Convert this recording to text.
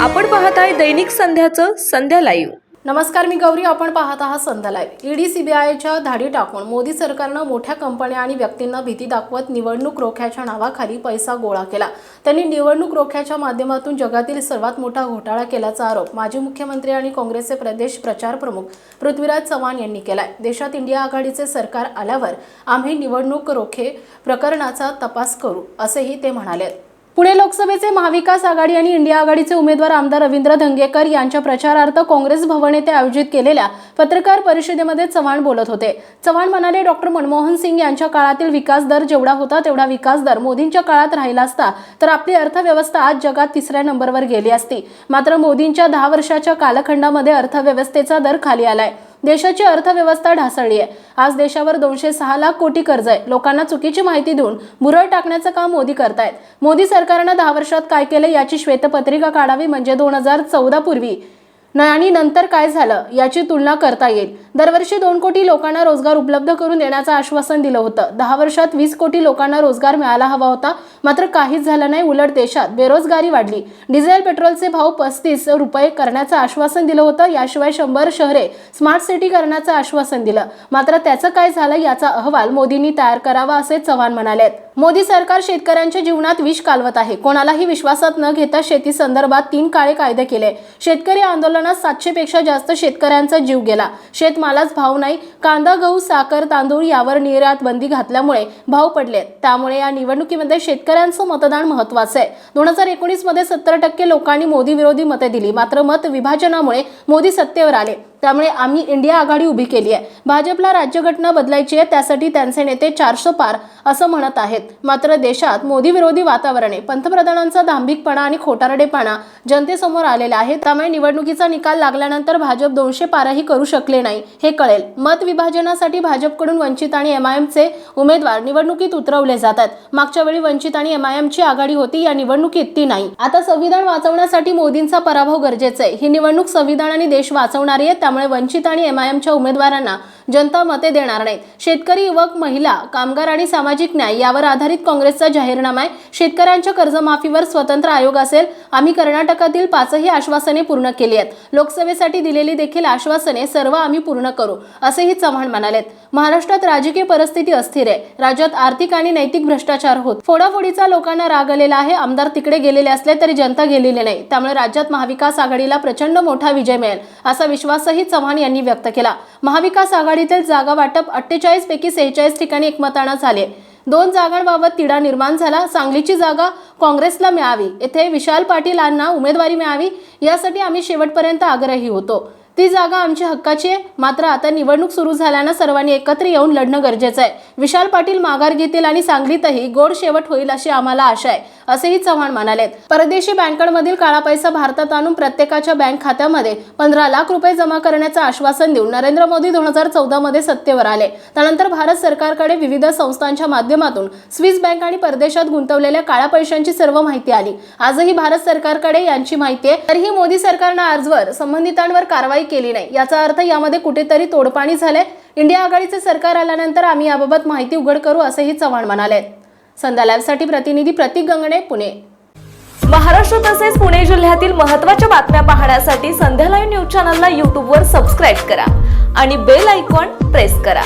आपण पाहत आहे दैनिक संध्याचं संध्या लाईव्ह. नमस्कार मी गौरी. आपण पाहत आहात संध्या लाईव्ह. ईडी सीबीआयच्या धाडी टाकून मोदी सरकारनं मोठ्या कंपन्या आणि व्यक्तींना भीती दाखवत निवडणूक रोख्याच्या नावाखाली पैसा गोळा केला. त्यांनी निवडणूक रोख्याच्या माध्यमातून जगातील सर्वात मोठा घोटाळा केल्याचा आरोप माजी मुख्यमंत्री आणि काँग्रेसचे प्रदेश प्रचार प्रमुख पृथ्वीराज चव्हाण यांनी केलाय. देशात इंडिया आघाडीचे सरकार आल्यावर आम्ही निवडणूक रोखे प्रकरणाचा तपास करू असेही ते म्हणाले. पुणे लोकसभेचे महाविकास आघाडी आणि इंडिया आघाडीचे उमेदवार आमदार रवींद्र धंगेकर यांच्या प्रचारार्थ काँग्रेस भवन येथे आयोजित केलेल्या पत्रकार परिषदेमध्ये चव्हाण बोलत होते. चव्हाण म्हणाले डॉक्टर मनमोहन सिंग यांच्या काळातील विकास दर जेवढा होता तेवढा विकास दर मोदींच्या काळात राहिला असता तर आपली अर्थव्यवस्था आज जगात तिसऱ्या नंबरवर गेली असती. मात्र मोदींच्या दहा वर्षाच्या कालखंडामध्ये अर्थव्यवस्थेचा दर खाली आलाय. देशाची अर्थव्यवस्था ढासळली आहे. आज देशावर दोनशे सहा लाख कोटी कर्ज आहे. लोकांना चुकीची माहिती देऊन बुरळ टाकण्याचं काम मोदी करतायत. मोदी सरकारनं दहा वर्षात काय केलं याची श्वेतपत्रिका काढावी म्हणजे दोन हजार चौदा पूर्वी आणि नंतर काय झालं याची तुलना करता येईल. दरवर्षी दोन कोटी लोकांना रोजगार उपलब्ध करून देण्याचं आश्वासन दिलं होतं. दहा वर्षात वीस कोटी लोकांना रोजगार मिळाला हवा होता. मात्र काहीच झालं नाही. उलट देशात बेरोजगारी वाढली. डिझेल पेट्रोलचे भाव पस्तीस रुपये करण्याचं आश्वासन दिलं होतं. याशिवाय शंभर शहरे स्मार्ट सिटी करण्याचं आश्वासन दिलं. मात्र त्याचं काय झालं याचा अहवाल मोदींनी तयार करावा असे चव्हाण म्हणाले मोदी सरकार शेतकऱ्यांच्या जीवनात विष कालवत आहे. कोणालाही विश्वासात न घेता शेती संदर्भात तीन काळे कायदे केले. शेतकरी आंदोलनात सातशे पेक्षा जास्त शेतकऱ्यांचा जीव गेला. शेतमालाच भाव नाही. कांदा गहू साखर तांदूळ यावर निर्यात बंदी घातल्यामुळे भाव पडले त्यामुळे या निवडणुकीमध्ये शेतकऱ्यांचं मतदान महत्वाचं आहे. दोन हजार एकोणीसमध्ये सत्तर टक्के लोकांनी मोदी विरोधी मते दिली. मात्र मत विभाजनामुळे मोदी सत्तेवर आले. त्यामुळे आम्ही इंडिया आघाडी उभी केली आहे. भाजपला राज्यघटना बदलायची आहे त्यासाठी त्यांचे नेते चारशे पार असं म्हणत आहेत. मात्र देशात मोदी विरोधी वातावरण आहे पंतप्रधानांचा दांभिकपणा आणि खोटारडेपणा जनतेसमोर आलेला आहे. त्यामुळे निवडणुकीचा निकाल लागल्यानंतर भाजप दोनशे पारही करू शकले नाही हे कळेल. मत विभाजनासाठी भाजपकडून वंचित आणि एमआयएमचे उमेदवार निवडणुकीत उतरवले जातात मागच्या वेळी वंचित आणि एमआयएमची आघाडी होती या निवडणुकीत ती नाही. आता संविधान वाचवण्यासाठी मोदींचा पराभव गरजेचा आहे. ही निवडणूक संविधान आणि देश वाचवणारी आहे त्यामुळे वंचित आणि एम आय एमच्या उमेदवारांना जनता मते देणार नाहीत. शेतकरी युवक महिला कामगार आणि सामाजिक न्याय यावर आधारित काँग्रेसचा जाहीरनामा आहे. शेतकऱ्यांच्या कर्जमाफीवर स्वतंत्र आयोग असेल आम्ही कर्नाटकातील पाचही आश्वासने पूर्ण केली आहेत. लोकसभेसाठी दिलेली देखील आश्वासने सर्व आम्ही पूर्ण करू असेही चव्हाण म्हणालेत. महाराष्ट्रात राजकीय परिस्थिती अस्थिर आहे. राज्यात आर्थिक आणि नैतिक भ्रष्टाचार होत. फोडाफोडीचा लोकांना राग आलेला आहे. आमदार तिकडे गेलेले असले तरी जनता गेलेली नाही. त्यामुळे राज्यात महाविकास आघाडीला प्रचंड मोठा विजय मिळेल असा विश्वासही चव्हाण यांनी व्यक्त केला. महाविकास आघाडीतील जागा वाटप अठ्ठेचाळीस पैकी सेहेचाळीस ठिकाणी एकमतानं झाले दोन जागांबाबत तिढा निर्माण झाला. सांगलीची जागा काँग्रेसला मिळावी. येथे विशाल पाटील यांना उमेदवारी मिळावी यासाठी आम्ही शेवटपर्यंत आग्रही होतो. ती जागा आमची हक्काची आहे. मात्र आता निवडणूक सुरू झाल्यानं सर्वांनी एकत्र येऊन लढणं गरजेचं आहे. विशाल पाटील माघार घेतील आणि सांगलीतही गोड शेवट होईल अशी आम्हाला आशा आहे. असेही चव्हाण म्हणाले. परदेशी बँकांमधील काळा पैसा भारतात आणून प्रत्येकाच्या बँक खात्यामध्ये पंधरा लाख रुपये जमा करण्याचं आश्वासन देऊन नरेंद्र मोदी दोन हजार चौदा मध्ये सत्तेवर आले. त्यानंतर भारत सरकारकडे विविध संस्थांच्या माध्यमातून स्विस बँक आणि परदेशात गुंतवलेल्या काळ्या पैशांची सर्व माहिती आली. आजही भारत सरकारकडे यांची माहिती आहे. तरीही मोदी सरकारनं आजवर संबंधितांवर कारवाई केली नाही. याचा अर्थ यामध्ये कुठेतरी तोडपाणी झालंय. इंडिया आघाडीचे सरकार आल्यानंतर आम्ही याबाबत माहिती उघड करू असंही चव्हाण म्हणाले. संध्या लाईव्हसाठी प्रतिनिधी प्रतीक गंगणे पुणे. महाराष्ट्र तसेच पुणे जिल्ह्यातील महत्त्वाच्या बातम्या पाहण्यासाठी संध्या लाईव्ह न्यूज चॅनलला यूट्यूबवर सबस्क्राईब करा आणि बेल आयकॉन प्रेस करा.